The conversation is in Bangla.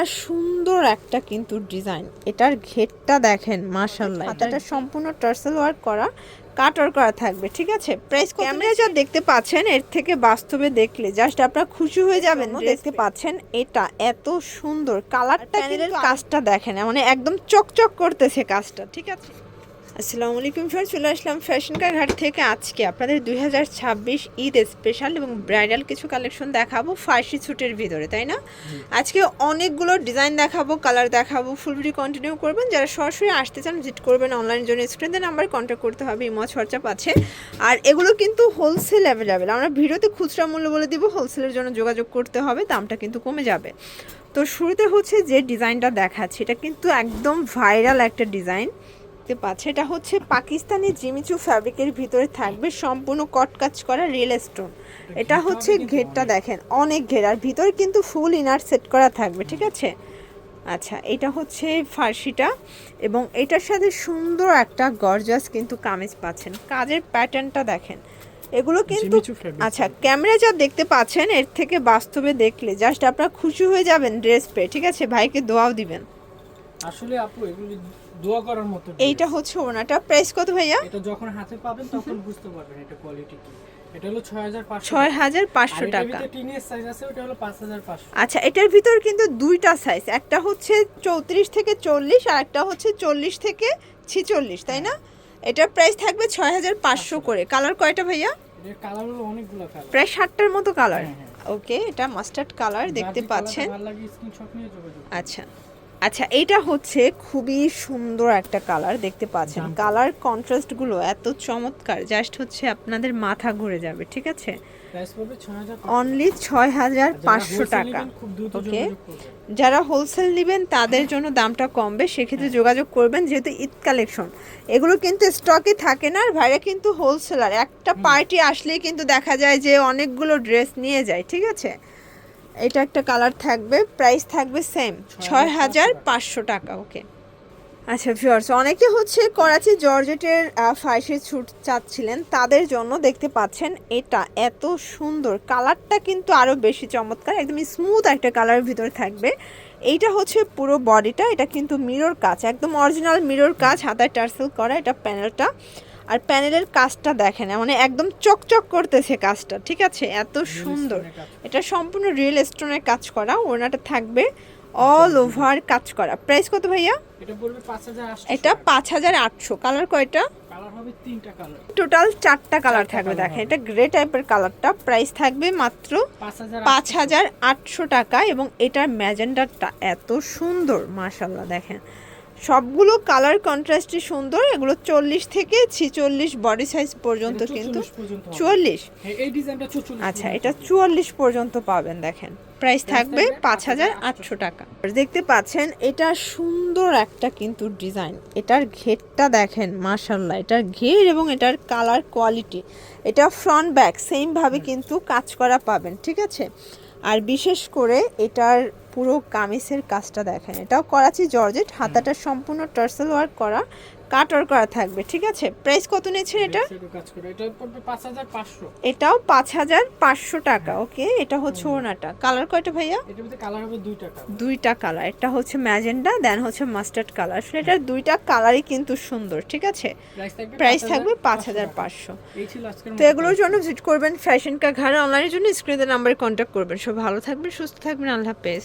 আর সুন্দর একটা কিন্তু ডিজাইন। এটার ঘেরটা দেখেন মার্শাল্লাহ এটা সম্পূর্ণ টার্সেল ওয়ার্ক করা কাটার করা থাকবে ঠিক আছে? প্রাইস ক্যামেরা যা দেখতে পাচ্ছেন এর থেকে বাস্তবে দেখলে জাস্ট আপনারা খুশি হয়ে যাবেন দেখতে পাচ্ছেন এটা এত সুন্দর। কালারটা কাজটা দেখেন মানে একদম চকচক করতেছে কাজটা ঠিক আছে? আসসালামু আলাইকুম স্যার চলে আসলাম ফ্যাশন ঘাট থেকে। আজকে আপনাদের দুই হাজার ছাব্বিশ ঈদ স্পেশাল এবং ব্রাইডাল কিছু কালেকশন দেখাবো ফার্সি স্যুটের ভিতরে তাই না? আজকে অনেকগুলো ডিজাইন দেখাবো কালার দেখাবো ফুল ভিডিও কন্টিনিউ করবেন। যারা সরাসরি আসতে চান ভিজিট করবেন অনলাইনের জন্য। স্ক্রিনের নাম্বার কন্ট্যাক্ট করতে হবে ইমজ হোয়াটসঅ্যাপ আছে। আর এগুলো কিন্তু হোলসেল অ্যাভেলেবেল আমরা ভিডিওতে খুচরা মূল্য বলে দিব হোলসেলের জন্য যোগাযোগ করতে হবে দামটা কিন্তু কমে যাবে। তো শুরুতে হচ্ছে যে ডিজাইনটা দেখাচ্ছি এটা কিন্তু একদম ভাইরাল একটা ডিজাইন দেখতে পাচ্ছে। এটা হচ্ছে পাকিস্তানি জিমিচু ফ্যাব্রিকের ভিতরে থাকবে সম্পূর্ণ কট কাজ করা রিয়েল স্টোন। এটা হচ্ছে ঘেরটা দেখেন অনেক ঘের আর ভিতরে কিন্তু ফুল ইনার সেট করা থাকবে ঠিক আছে? আচ্ছা এটা হচ্ছে ফার্সিটা এবং এটার সাথে সুন্দর একটা গর্জাস কিন্তু কামিজ পাচ্ছেন। কাজের প্যাটার্নটা দেখেন এগুলো কিন্তু আচ্ছা ক্যামেরা যা দেখতে পাচ্ছেন এর থেকে বাস্তবে দেখলে জাস্ট আপনারা খুশি হয়ে যাবেন ড্রেস পেয়ে ঠিক আছে? ভাইকে দোয়াও দিবেন। আসলে আপু এগুলি দোয়া করার মতো এইটা হচ্ছে ওনাটা। প্রাইস কত ভাইয়া? এটা যখন হাতে পাবেন তখন বুঝতে পারবেন এটা কোয়ালিটি কি। এটা হলো 6500 ছয় হাজার পাঁচশো টাকা। সাইজ আছে ওটা হলো 5500 আচ্ছা এটার ভিতর কিন্তু দুইটা সাইজ একটা হচ্ছে চৌত্রিশ থেকে চল্লিশ আর একটা হচ্ছে চল্লিশ থেকে ছিচল্লিশ তাই না? এটার প্রাইস থাকবে ছয় হাজার পাঁচশো। করে। কালার কয়টা ভাইয়া? এর কালার হলো অনেকগুলো কালার প্রায় ষাটটার মতো কালার হ্যাঁ, ওকে এটা মাস্টার্ড কালার দেখতে পাচ্ছেন। আচ্ছা। আচ্ছা এটা হচ্ছে খুবই সুন্দর একটা কালার দেখতে পাচ্ছেন? কালার কন্ট্রাস্টগুলো এত চমৎকার জাস্ট হচ্ছে আপনাদের মাথা ঘুরে যাবে ঠিক আছে? প্রাইস পড়বে 6500 অনলি ছয় হাজার যারা পাঁচশো টাকা। ওকে যারা হোলসেল নেবেন তাদের জন্য দামটা কমবে সেক্ষেত্রে যোগাযোগ করবেন যেহেতু ঈদ কালেকশন এগুলো কিন্তু স্টকে থাকে না আর ভাইরা কিন্তু হোলসেলার একটা পার্টি আসলেই কিন্তু দেখা যায় যে অনেকগুলো ড্রেস নিয়ে যায় ঠিক আছে? এটা একটা কালার থাকবে প্রাইস থাকবে সেম ছয় হাজার পাঁচশো টাকা ওকে আচ্ছা ভিউয়ার্স অনেকে হচ্ছে করাচি জর্জেটের ফাইসের ছুট চাচ্ছিলেন তাদের জন্য দেখতে পাচ্ছেন এটা এত সুন্দর। কালারটা কিন্তু আরও বেশি চমৎকার একদম স্মুথ একটা কালারের ভিতরে থাকবে। এইটা হচ্ছে পুরো বডিটা এটা কিন্তু মিরর কাজ একদম অরিজিনাল মিরর কাজ হাতায় টার্সেল করা এটা প্যানেলটা আর প্যানেলের কাজটা দেখেন মানে একদম চকচক করতেছে কাজটা ঠিক আছে? এত সুন্দর। এটা সম্পূর্ণ রিয়েল স্টোনের কাজ করা ওনাটা থাকবে অল ওভার কাজ করা। প্রাইস কত ভাইয়া? এটা পড়বে 5800 এটা পাঁচ হাজার আটশো। কালার কয়টা? কালার হবে তিনটা কালার টোটাল চারটা কালার থাকবে দেখেন এটা গ্রে টাইপের কালারটা প্রাইস থাকবে মাত্র 5000 পাঁচ হাজার আটশো টাকা এবং এটার ম্যাজেন্ডারটা এত সুন্দর মাশাল্লাহ দেখেন। সবগুলো কালার কন্ট্রাস্টই সুন্দর এগুলো চল্লিশ থেকে ছিচল্লিশ বডি সাইজ পর্যন্ত কিন্তু 44 চুয়াল্লিশ। হ্যাঁ, এই ডিজাইনটা 44 আচ্ছা এটা চুয়াল্লিশ পর্যন্ত পাবেন দেখেন। প্রাইস থাকবে পাঁচ হাজার আটশো টাকা। দেখতে পাচ্ছেন এটা সুন্দর একটা কিন্তু ডিজাইন এটার ঘেরটা দেখেন মাশাল্লাহ এটার ঘের এবং এটার কালার কোয়ালিটি এটা ফ্রন্ট ব্যাক সেমভাবে কিন্তু কাজ করা পাবেন ঠিক আছে? আর বিশেষ করে এটার পুরো কামিজের কাজটা দেখেন। এটাও করাচি জর্জেট হাতাটা সম্পূর্ণ টার্সেল ওয়ার্ক করা কাট ওয়ার্ক করা থাকবে ঠিক আছে? প্রাইস কত নিয়েছেন এটা? সেটা কাজ করে এটা পড়বে 5500 এটাও পাঁচ হাজার পাঁচশো টাকা ওকে? এটা হচ্ছে ওনাটা কালার কয়টা ভাইয়া? কালার দুইটা কালার একটা হচ্ছে ম্যাজেন্ডা দেন হচ্ছে মাস্টার্ড কালার আসলে এটার দুইটা কালারই কিন্তু সুন্দর ঠিক আছে? প্রাইস থাকবে পাঁচ হাজার পাঁচশো। তো এগুলোর জন্য ভিজিট করবেন ফ্যাশন কা ঘরে অনলাইনের জন্য স্ক্রিনের নাম্বারে কন্ট্যাক্ট করবেন। সব ভালো থাকবেন সুস্থ থাকবেন আল্লাহ হাফেজ।